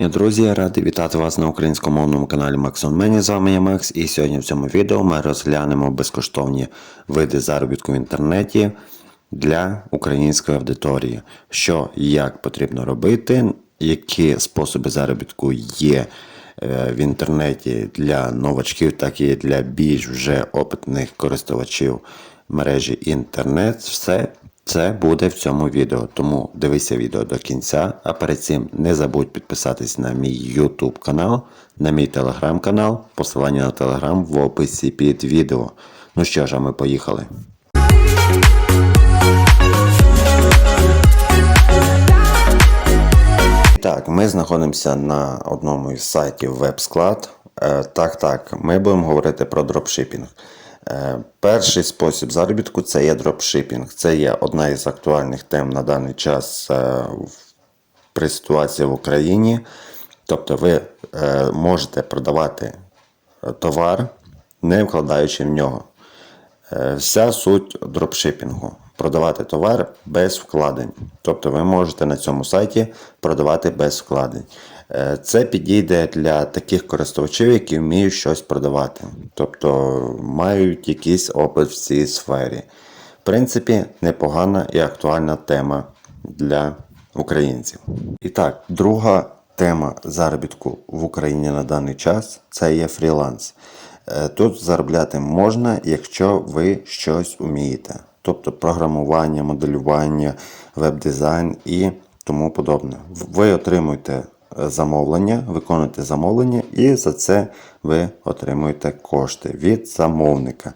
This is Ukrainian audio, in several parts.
Друзі, я радий вітати вас на українськомовному каналі on Many. З вами я Макс, і сьогодні в цьому відео ми розглянемо безкоштовні види заробітку в інтернеті для української аудиторії. Що і як потрібно робити, які способи заробітку є е, в інтернеті для новачків, так і для більш вже опитних користувачів мережі інтернет. Все це буде в цьому відео, тому дивися відео до кінця. А перед цим не забудь підписатись на мій YouTube канал, на мій телеграм канал. Посилання на телеграм в описі під відео. Ну що ж, а ми поїхали. Так, ми знаходимося на одному із сайтів WebSclad. Е, Так, так, ми будемо говорити про дропшипінг. Е, Перший спосіб заробітку це є дропшипінг. Це є одна із актуальних тем на даний час е, при ситуації в Україні. Тобто ви е, можете продавати товар, не вкладаючи в нього. Вся суть дропшипінгу продавати товар без вкладень. Тобто ви можете на цьому сайті продавати без вкладень. Е, Це підійде для таких користувачів, які вміють щось продавати, тобто мають якийсь опит в цій сфері. В принципі, непогана і актуальна тема для українців. І так, друга тема заробітку в Україні на даний час це є фріланс. Е, Тут заробляти можна, якщо ви щось вмієте. Тобто програмування, моделювання, веб-дизайн і тому подобне. Ви отримуєте е, замовлення, виконуєте замовлення, і за це ви отримуєте кошти від замовника.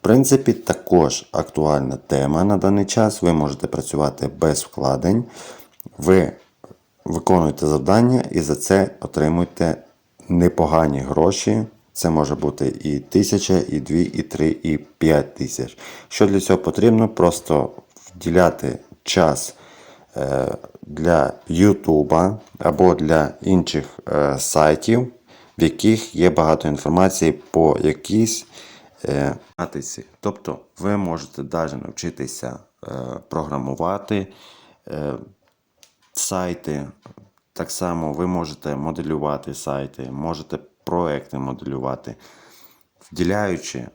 В принципі, також актуальна тема на даний час. Ви можете працювати без вкладень. Ви виконуєте завдання і за це отримуєте непогані гроші. Це може бути і тисяча, і дві, і три, і п'ять тисяч. Що для цього потрібно? Просто вділяти час е, для Ютуба або для інших е, сайтів, в яких є багато інформації по якійсь тематиці. Тобто ви можете навіть навчитися е, програмувати. Сайти. Так само ви можете моделювати сайти, можете проекти моделювати, вділяючи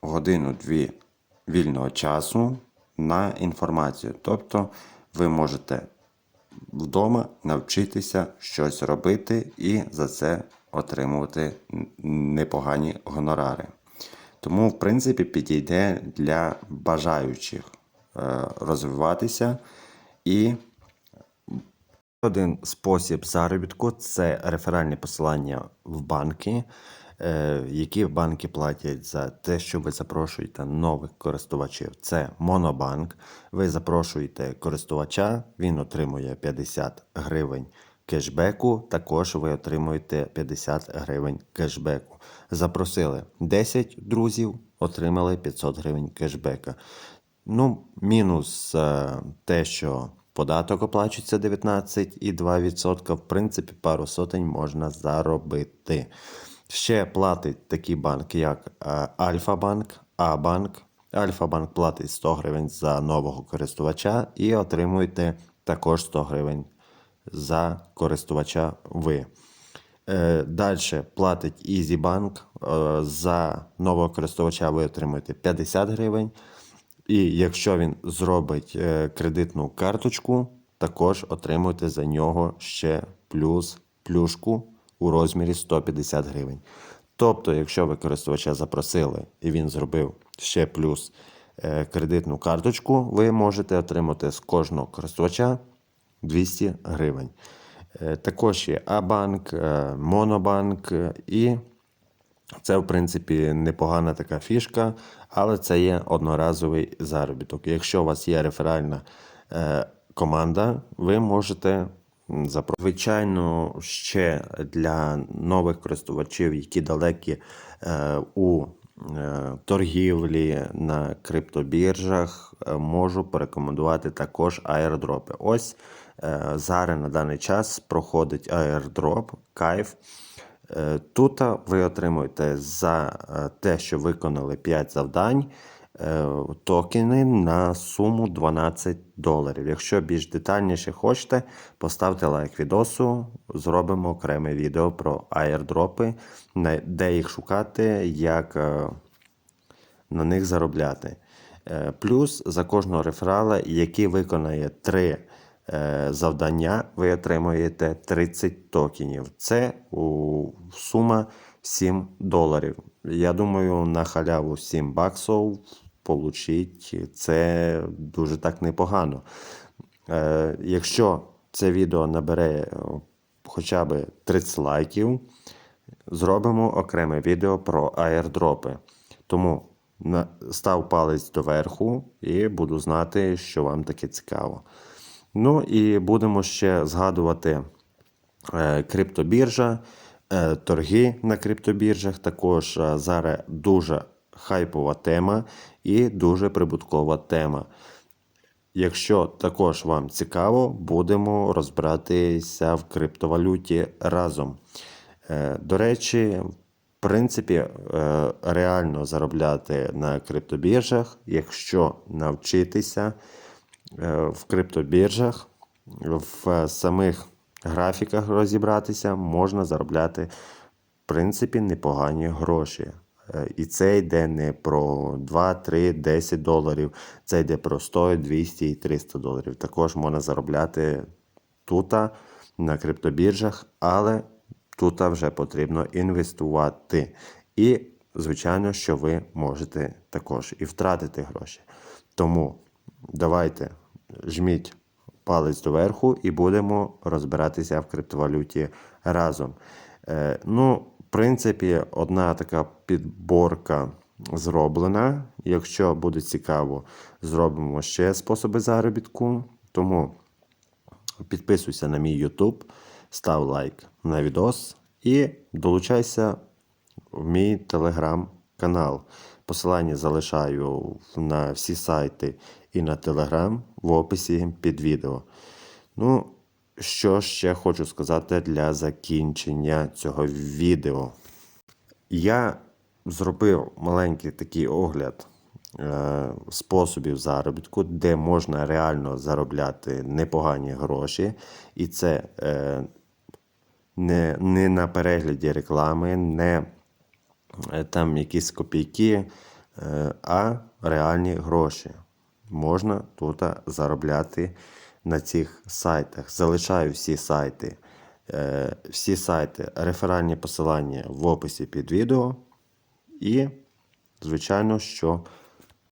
годину-дві вільного часу на інформацію. Тобто ви можете вдома навчитися щось робити і за це отримувати непогані гонорари. Тому, в принципі, підійде для бажаючих е, розвиватися і один спосіб заробітку це реферальні посилання в банки, е, які банки платять за те, що ви запрошуєте нових користувачів. Це Монобанк. Ви запрошуєте користувача, він отримує 50 гривень кешбеку. Також ви отримуєте 50 гривень кешбеку. Запросили 10 друзів, отримали 500 гривень кешбека. Ну, мінус е, те, що податок оплачується 19,2%, в принципі, пару сотень можна заробити. Ще платить такі банки, як е, Альфа-банк, А-банк. Альфа-банк платить 100 гривень за нового користувача і отримуєте також 100 гривень за користувача ви. Е, Далі платить EasyBank. Е, За нового користувача ви отримуєте 50 гривень. І якщо він зробить е, кредитну карточку, також отримуєте за нього ще плюс плюшку у розмірі 150 гривень. Тобто, якщо ви користувача запросили і він зробив ще плюс е, кредитну карточку, ви можете отримати з кожного користувача 200 гривень. Е, Також є А-банк, Монобанк і це, в принципі, непогана така фішка, але це є одноразовий заробіток. Якщо у вас є реферальна е, команда, ви можете запро... Звичайно, ще для нових користувачів, які далекі е, у е, торгівлі на криптобіржах, можу порекомендувати також аірдропи. Ось зараз на даний час проходить аірдроп, кайф. Е, Тут ви отримуєте за е, те, що виконали 5 завдань, е, токени на суму 12 доларів. Якщо більш детальніше хочете, поставте лайк відосу, зробимо окреме відео про аірдропи, на- де їх шукати, як на них заробляти. Плюс за кожного реферала, який виконає 3 завдання, ви отримуєте 30 токенів. Це сума 7 доларів. Я думаю, на халяву 7 баксів получить це дуже так непогано. Е, Якщо це відео набере е, хоча б 30 лайків, зробимо окреме відео про аірдропи. Тому став палець доверху і буду знати, що вам таке цікаво. Ну і будемо ще згадувати е, криптобіржа, е, торги на криптобіржах. Також е, зараз дуже хайпова тема і дуже прибуткова тема. Якщо також вам цікаво, будемо розбиратися в криптовалюті разом. До речі, в принципі, реально заробляти на криптобіржах, якщо навчитися в криптобіржах, в самих графіках розібратися, можна заробляти, в принципі, непогані гроші. Е, І це йде не про 2, 3, 10 доларів, це йде про 100, 200 і 300 доларів. Також можна заробляти тут на криптобіржах, але тут вже потрібно інвестувати. І, звичайно, що ви можете також і втратити гроші. Тому давайте жміть палець доверху і будемо розбиратися в криптовалюті разом. Е, ну, в принципі, одна така підборка зроблена. Якщо буде цікаво, зробимо ще способи заробітку. Тому підписуйся на мій YouTube, став лайк на відос і долучайся в мій телеграм-канал. Посилання залишаю на всі сайти і на телеграм в описі під відео. Ну, що ще хочу сказати для закінчення цього відео. Я зробив маленький такий огляд е, способів заробітку, де можна реально заробляти непогані гроші. І це е, не, не на перегляді реклами, не там якісь копійки, е, а реальні гроші. Можна тут заробляти на цих сайтах. Залишаю всі сайти. Е, Всі сайти, реферальні посилання в описі під відео. І, звичайно, що